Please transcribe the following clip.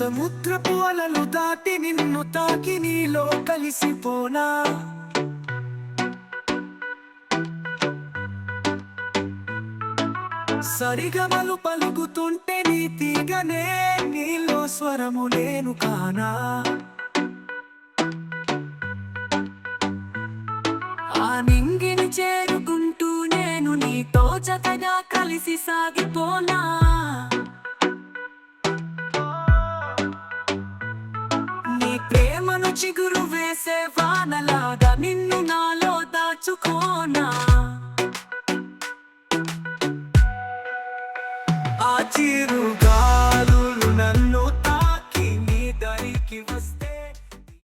సముద్రపు అలలు దాటి నిన్ను తాకి నీలో కలిసిపోనా? సరిగమలు పలుకుతుంటే నీ తీగనే నీలో స్వరము లేను కానా? ఆ నింగిని చేరుకుంటూ నేను నీతో జతగా కలిసి సాగిపోనా? నీ ప్రేమను చిగురు వేసే వానలాగా నిన్ను నాలో దాచుకోనా? ఆ చిరుగాలు నన్ను తాకి నీ దరికి వస్తా